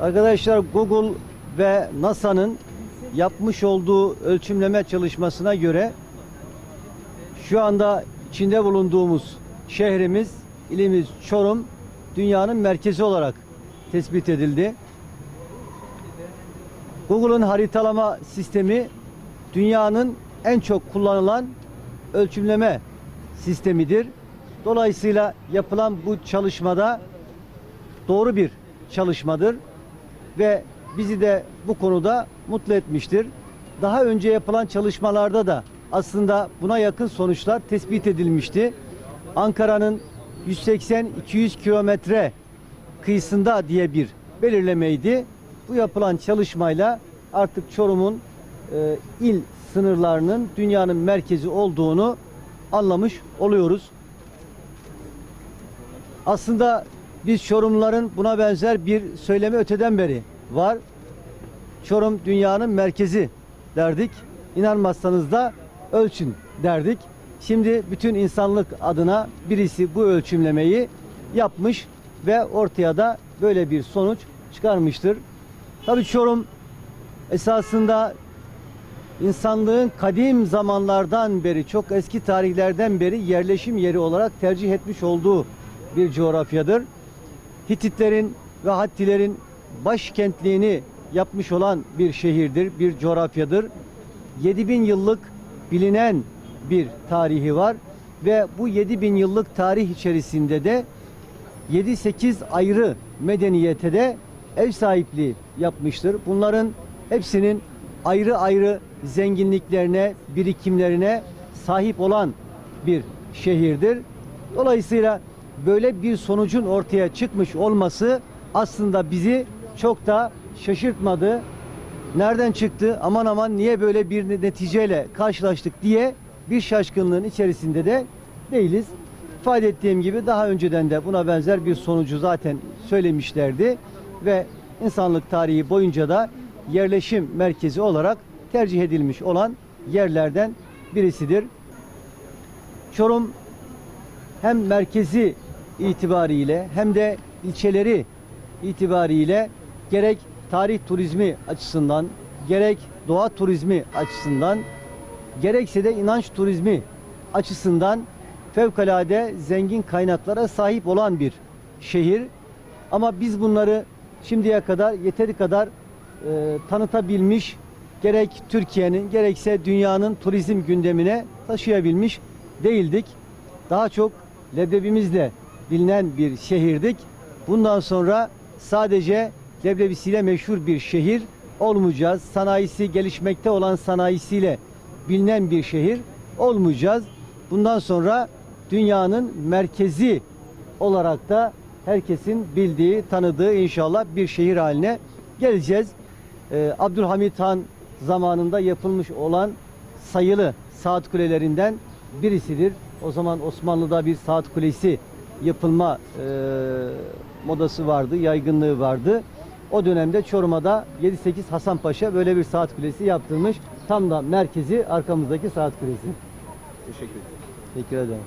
Arkadaşlar Google ve NASA'nın yapmış olduğu ölçümleme çalışmasına göre şu anda içinde bulunduğumuz şehrimiz, ilimiz Çorum dünyanın merkezi olarak tespit edildi. Google'un haritalama sistemi dünyanın en çok kullanılan ölçümleme sistemidir. Dolayısıyla yapılan bu çalışmada doğru bir çalışmadır ve bizi de bu konuda mutlu etmiştir. Daha önce yapılan çalışmalarda da aslında buna yakın sonuçlar tespit edilmişti. Ankara'nın 180-200 kilometre kıyısında diye bir belirlemeydi. Bu yapılan çalışmayla artık Çorum'un e, il sınırlarının dünyanın merkezi olduğunu anlamış oluyoruz. Aslında biz Çorumluların buna benzer bir söylemi öteden beri var. Çorum dünyanın merkezi derdik. İnanmazsanız da ölçün derdik. Şimdi bütün insanlık adına birisi bu ölçümlemeyi yapmış ve ortaya da böyle bir sonuç çıkarmıştır. Tabii Çorum esasında insanlığın kadim zamanlardan beri, çok eski tarihlerden beri yerleşim yeri olarak tercih etmiş olduğu bir coğrafyadır. Hititlerin ve Hattilerin başkentliğini yapmış olan bir şehirdir, bir coğrafyadır. 7000 yıllık bilinen bir tarihi var ve bu 7000 yıllık tarih içerisinde de 7-8 ayrı medeniyete de ev sahipliği yapmıştır. Bunların hepsinin ayrı ayrı zenginliklerine, birikimlerine sahip olan bir şehirdir. Dolayısıyla böyle bir sonucun ortaya çıkmış olması aslında bizi çok da şaşırtmadı. Nereden çıktı? Aman aman niye böyle bir neticeyle karşılaştık diye bir şaşkınlığın içerisinde de değiliz. İfade ettiğim gibi daha önceden de buna benzer bir sonucu zaten söylemişlerdi ve insanlık tarihi boyunca da yerleşim merkezi olarak tercih edilmiş olan yerlerden birisidir. Çorum hem merkezi itibariyle hem de ilçeleri itibariyle gerek tarih turizmi açısından, gerek doğa turizmi açısından, gerekse de inanç turizmi açısından fevkalade zengin kaynaklara sahip olan bir şehir. Ama biz bunları şimdiye kadar yeteri kadar e, tanıtabilmiş, gerek Türkiye'nin gerekse dünyanın turizm gündemine taşıyabilmiş değildik. Daha çok leblebimizle bilinen bir şehirdik. Bundan sonra sadece leblebisiyle meşhur bir şehir olmayacağız. Sanayisi gelişmekte olan sanayisiyle bilinen bir şehir olmayacağız. Bundan sonra dünyanın merkezi olarak da herkesin bildiği, tanıdığı inşallah bir şehir haline geleceğiz. Ee, Abdülhamit Han zamanında yapılmış olan sayılı saat kulelerinden birisidir. O zaman Osmanlı'da bir saat kulesi yapılma e, modası vardı, yaygınlığı vardı. O dönemde Çorum'da 7-8 Hasan Paşa böyle bir saat kulesi yaptırmış. Tam da merkezi arkamızdaki saat kulesi. Teşekkür ederim. Teşekkür ederim.